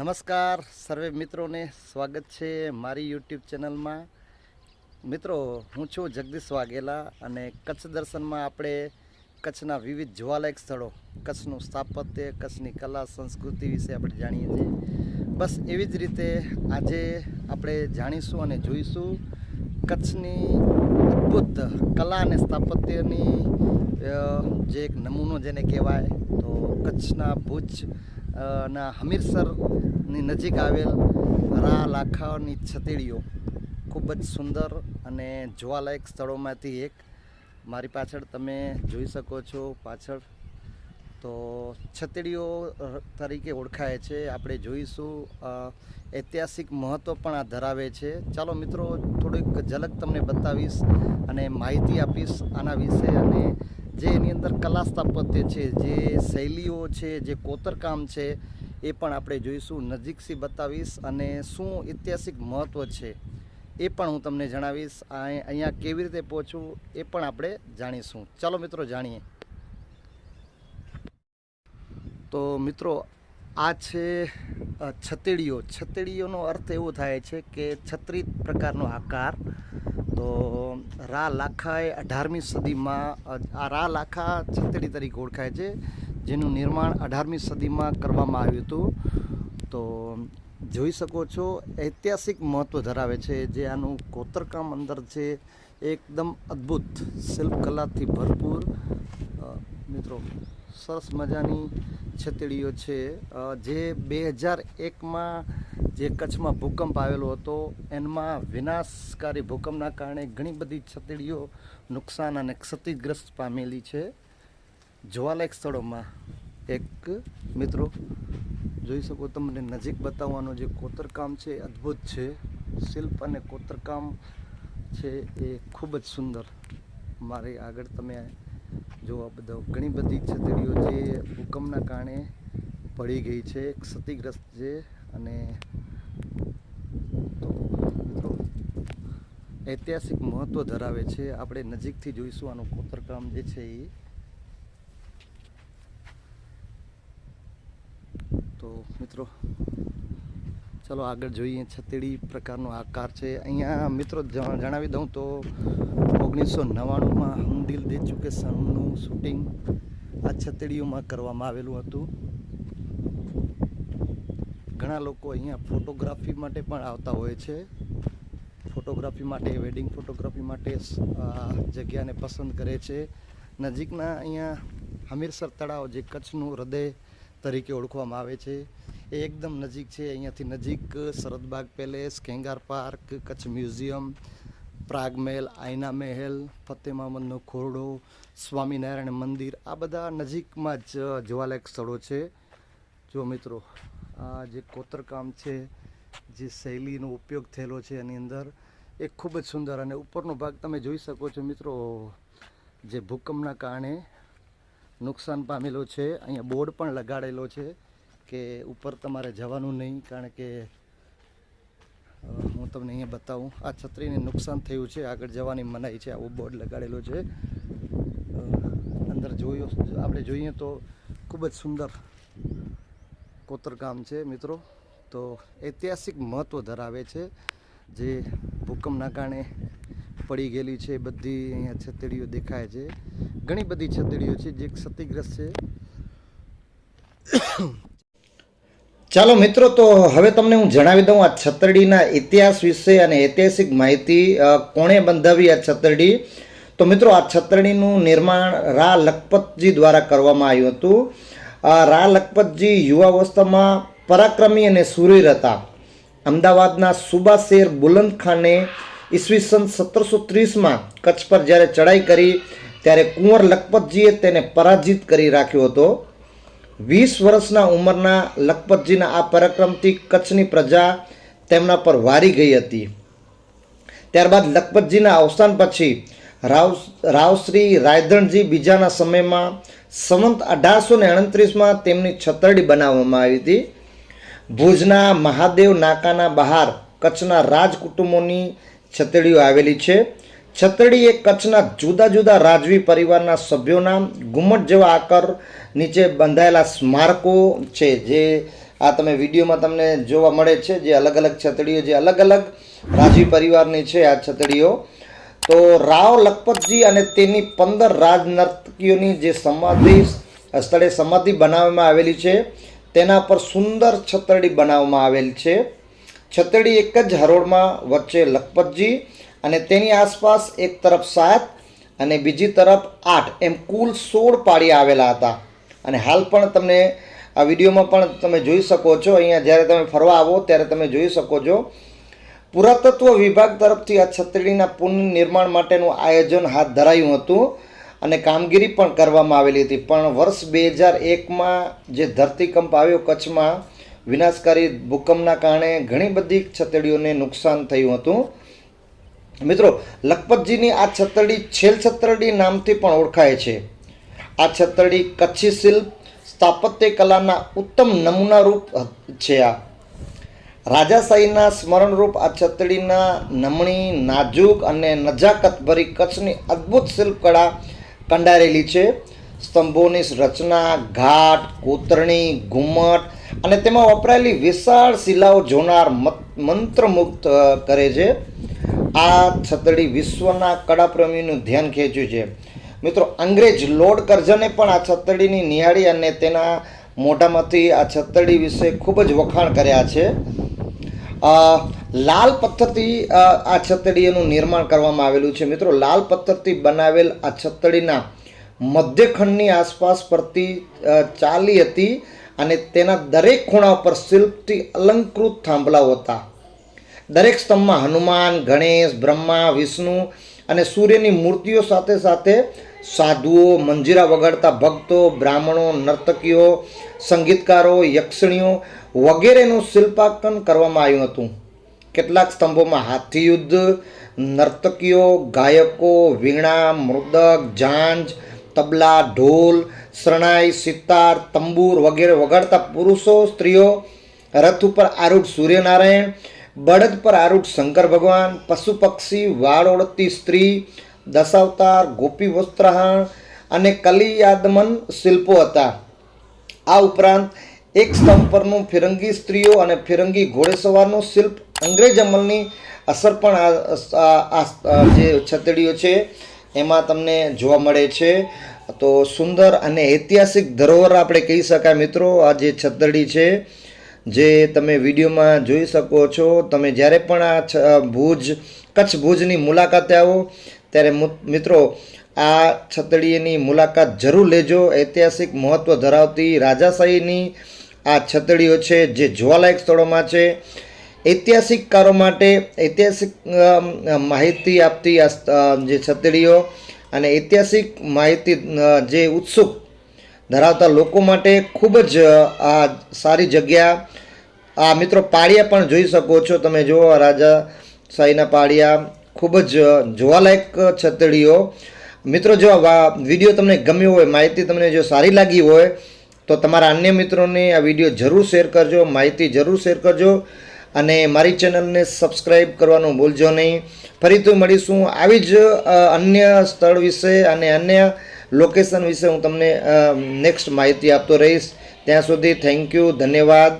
નમસ્કાર, સર્વે મિત્રોને સ્વાગત છે મારી યુટ્યુબ ચેનલમાં. મિત્રો, હું છું જગદીશ વાઘેલા અને કચ્છ દર્શનમાં આપણે કચ્છના વિવિધ જોવાલાયક સ્થળો, કચ્છનું સ્થાપત્ય, કચ્છની કલા, સંસ્કૃતિ વિશે આપણે જાણીએ છીએ. બસ એવી જ રીતે આજે આપણે જાણીશું અને જોઈશું કચ્છની અદ્ભુત કલા અને સ્થાપત્યની જે એક નમૂનો જેને કહેવાય, તો કચ્છના ભુજ ના, હમીરસરની નજીક આવેલ રા લાખાની છતેડીઓ. ખૂબ જ સુંદર અને જોવાલાયક સ્થળોમાંથી એક. મારી પાછળ તમે જોઈ શકો છો પાછળ. તો છતડીઓ તરીકે ઓળખાય છે. આપણે જોઈશું ઐતિહાસિક મહત્ત્વ પણ આ ધરાવે છે. ચાલો મિત્રો, થોડીક ઝલક તમને બતાવીશ અને માહિતી આપીશ આના વિશે અને જે એની અંદર કલા સ્થાપત્ય છે, જે શૈલીઓ છે, જે કોતરકામ છે, એ પણ આપણે જોઈશું. નજીકથી બતાવીશ અને શું ઐતિહાસિક મહત્ત્વ છે એ પણ હું તમને જણાવીશ. અહીંયા કેવી રીતે પહોંચવું એ પણ આપણે જાણીશું. ચાલો મિત્રો, જાણીએ. તો મિત્રો, આ છે છતેડીઓ. છતેડીઓનો અર્થ એવો થાય છે કે છત્રી પ્રકારનો આકાર તો રા લાખાએ અઢારમી સદીમાં આ રા લાખા છતડી તરીકે ઓળખાય છે, જેનું નિર્માણ અઢારમી સદીમાં કરવામાં આવ્યું હતું. તો જોઈ શકો છો, ઐતિહાસિક મહત્ત્વ ધરાવે છે જે આનું કોતરકામ અંદર છે, એકદમ અદ્ભુત શિલ્પકલાથી ભરપૂર. મિત્રો, સરસ મજાની છતડીઓ છે. જે બે હજાર એકમાં જે કચ્છમાં ભૂકંપ આવેલો હતો એમાં વિનાશકારી ભૂકંપના કારણે ઘણી બધી છતડીઓ નુકસાન અને ક્ષતિગ્રસ્ત પામેલી છે. જોવાલાયક સ્થળોમાં એક મિત્રો, જોઈ શકો તમને નજીક બતાવવાનું જે કોતરકામ છે અદ્ભુત છે. શિલ્પ અને કોતરકામ છે એ ખૂબ જ સુંદર. મારી આગળ તમે જોવા બધા ઘણી બધી છતડીઓ જે ભૂકંપના કારણે પડી ગઈ છે, ક્ષતિગ્રસ્ત છે અને તો મિત્રો ઐતિહાસિક મહત્ત્વ ધરાવે છે. આપણે નજીકથી જોઈશું આનું કોતરકામ જે છે એ તો મિત્રો, ચલો આગળ જોઈએ છતેડી પ્રકારનો આકાર છે. અહીંયા મિત્રો જણાવી દઉં તો ઓગણીસો નવ્વાણુંમાં હમ દિલ દે ચુકે સનનું શૂટિંગ આ છતેડીઓમાં કરવામાં આવેલું હતું. ઘણા લોકો અહીંયા ફોટોગ્રાફી માટે પણ આવતા હોય છે. ફોટોગ્રાફી માટે, વેડિંગ ફોટોગ્રાફી માટે જગ્યાને પસંદ કરે છે. નજીકના અહીંયા હમીરસર તળાવ, જે કચ્છનું હૃદય તરીકે ઓળખવામાં આવે છે, એ એકદમ નજીક છે. અહીંયાથી નજીક Sharadbaug palace Kengar park, Kutch museum, Prag Mahal Aina Mahal, Fateh મહમદનો ખોરડો, સ્વામિનારાયણ મંદિર, આ બધા નજીકમાં જ જોવાલાયક સ્થળો છે. જો મિત્રો, આ જે કોતરકામ છે જે શૈલીનો ઉપયોગ થયેલો છે એની અંદર, એ ખૂબ જ સુંદર અને ઉપરનો ભાગ તમે જોઈ શકો છો મિત્રો, જે ભૂકંપના કારણે નુકસાન પામેલો છે. અહીંયા બોર્ડ પણ લગાડેલો છે કે ઉપર તમારે જવાનું નહીં, કારણ કે હું તમને અહીંયા બતાવું. આ છત્રીને નુકસાન થયું છે. આગળ જવાની મનાઈ છે. આવો બોર્ડ લગાડેલો છે. અંદર જોયો, આપણે જોઈએ તો ખૂબ જ સુંદર કોતરકામ છે મિત્રો. તો ઐતિહાસિક મહત્ત્વ ધરાવે છે. જે ભૂકંપના કારણે પડી ગયેલી છે, બધી અહીંયા છતડીઓ દેખાય છે. ઘણી બધી છતડીઓ છે, જે ક્ષતિગ્રસ્ત છે. ચાલો મિત્રો, તો હવે તમને હું જણાવી દઉં આ છતરડીના ઇતિહાસ વિશે અને ઐતિહાસિક માહિતી કોણે બંધાવી આ છતરડી. તો મિત્રો, આ છતરડીનું નિર્માણ રા લખપતજી દ્વારા કરવામાં આવ્યું હતું. રા લખપતજી યુવાવસ્થામાં પરાક્રમી અને સુરીર હતા. અમદાવાદના સુબા શેર બુલંદ ખાને ઈસવીસન સત્તરસો ત્રીસમાં કચ્છ પર જ્યારે ચડાઈ કરી, ત્યારે કુંવર લખપતજીએ તેને પરાજિત કરી રાખ્યો હતો. વીસ વર્ષના ઉંમરના લખપતજીના આ પરાક્રમથી કચ્છની પ્રજા તેમના પર વારી ગઈ હતી. ત્યારબાદ લખપતજીના અવસાન પછી રાવ, રાવશ્રી રાયધણજી બીજાના સમયમાં સંવંત અઢારસો ને અડત્રીસમાં તેમની છતરડી બનાવવામાં આવી હતી. ભુજના મહાદેવ નાકાના બહાર કચ્છના રાજકુટુંબોની છતડીઓ આવેલી છે. છતડી એ કચ્છના જુદા જુદા રાજવી પરિવારના સભ્યોના ઘુમ્મટ જેવા આકાર નીચે બંધાયેલા સ્મારકો છે, જે આ તમે વિડીયોમાં તમને જોવા મળે છે, જે અલગ અલગ છતડીઓ જે અલગ અલગ રાજવી પરિવારની છે આ છતડીઓ તો રાવ લખપતજી અને તેની પંદર રાજનર્તકીઓની જે સમાધિ, સ્થળે સમાધિ બનાવવામાં આવેલી છે. તેના પર સુંદર છતરડી બનાવવામાં આવેલ છે. છતરડી એક જ હરોળમાં વચ્ચે લખપતજી અને તેની આસપાસ એક તરફ સાત અને બીજી તરફ આઠ એમ કુલ સોળ પાળી આવેલા હતા. અને હાલ પણ તમને આ વિડીયોમાં પણ તમે જોઈ શકો છો. અહીંયા જ્યારે તમે ફરવા આવો ત્યારે તમે જોઈ શકો છો. પુરાતત્વ વિભાગ તરફથી આ છતરડીના પુનઃનિર્માણ માટેનું આયોજન હાથ ધરાયું હતું. અને કામગીરી પણ કરવામાં આવેલી હતી. પણ વર્ષ બે હજાર એકમાં જે ધરતીકંપ આવ્યો કચ્છમાં, વિનાશકારી ભૂકંપના કારણે ઘણી બધી છતડીઓને નુકસાન થયું હતું. મિત્રો, લખપતજીની આ છતરડી છેલ છતરડી નામથી પણ ઓળખાય છે. આ છતરડી કચ્છી શિલ્પ સ્થાપત્ય કલાના ઉત્તમ નમૂના રૂપ છે આ. રાજાશાહીના સ્મરણરૂપ આ છતડીના નમણી, નાજુક અને નજાકતભરી કચ્છની અદ્ભુત શિલ્પકળા કંડારેલી છે. સ્તંભોની રચના, ઘાટ, કોતરણી, ઘુમ્મટ અને તેમાં વપરાયેલી વિશાળ શિલાઓ જોનાર મત- મંત્રમુગ્ધ કરે છે. આ છતડી વિશ્વના કળાપ્રેમીનું ધ્યાન ખેંચ્યું છે. મિત્રો, અંગ્રેજ લોર્ડ કરઝને પણ આ છતડીની નિહાળી અને તેના મોઢામાંથી આ છતડી વિશે ખૂબ જ વખાણ કર્યા છે. લાલ પથ્થરથી આ છતડીનું નિર્માણ કરવામાં આવેલું છે. મિત્રો, લાલ પથ્થરથી બનાવેલ આ છતડીના મધ્યખંડની આસપાસ ફરતી ચાલી હતી અને તેના દરેક ખૂણા ઉપર શિલ્પથી અલંકૃત થાંભલાઓ હતા. દરેક સ્તંભમાં હનુમાન, ગણેશ, બ્રહ્મા, વિષ્ણુ અને સૂર્યની મૂર્તિઓ સાથે સાથે સાધુઓ, મંજીરા વગાડતા ભક્તો, બ્રાહ્મણો, નર્તકીઓ, સંગીતકારો, યક્ષણીઓ વગેરેનું શિલ્પાંકન કરવામાં આવ્યું હતું. કેટલાક સ્તંભોમાં હાથી યુદ્ધ, નર્તકીઓ, ગાયકો, વીણા મૃદક ઝાંઝ તબલા, ઢોલ, શરણાઈ, સિતાર, તંબૂર વગેરે વગાડતા પુરુષો, સ્ત્રીઓ, રથ ઉપર આરૂઢ સૂર્યનારાયણ, બળદ પર આરૂઢ શંકર ભગવાન, પશુ પક્ષી, વાળ ઓળતી સ્ત્રી, દશાવતાર, ગોપી વસ્ત્રહાણ અને કલિયાદમન શિલ્પો હતા. આ ઉપરાંત એક સ્તંભ પરનું ફિરંગી સ્ત્રીઓ અને ફિરંગી ઘોડેસવારનું શિલ્પ અંગ્રેજ અમલની અસર પણ આ- જે છતડીઓ છે, એમાં તમને જોવા મળે છે. તો સુંદર અને ઐતિહાસિક ધરોહર આપણે કહી શકાય મિત્રો, આ જે છતડી છે, જે તમે વિડીયોમાં જોઈ શકો છો. તમે જ્યારે પણ આ ભુજ, કચ્છ ભુજની મુલાકાતે આવો, ત્યારે મિત્રો, આ છતડીની મુલાકાત જરૂર લેજો. ઐતિહાસિક મહત્ત્વ ધરાવતી રાજાશાહીની આ છતડીઓ છે જે જોવાલાયક સ્થળોમાં છે. ઐતિહાસિકકારો માટે ઐતિહાસિક માહિતી આપતી આ જે છતડીઓ અને ઐતિહાસિક માહિતી જે ઉત્સુક ધરાવતા લોકો માટે ખૂબ જ આ સારી જગ્યા. આ મિત્રો પાળિયા પણ જોઈ શકો છો. તમે જુઓ રાજા શાહીના પાળિયા. ખૂબ જ જોવાલાયક છતડીઓ મિત્રો, જો આ વીડિયો તમને ગમ્યો હોય, માહિતી તમને જો સારી લાગી હોય તો તમારા અન્ય મિત્રોને આ વીડિયો જરૂર શેર કરજો, માહિતી જરૂર શેર કરજો અને મારી ચેનલને સબસ્ક્રાઈબ કરવાનું ભૂલજો નહીં. ફરીથી મળીશું આવી જ અન્ય સ્થળ વિશે અને અન્ય લોકેશન વિશે હું તમને નેક્સ્ટ માહિતી આપતો રહીશ. ત્યાં સુધી થેન્ક યુ ધન્યવાદ.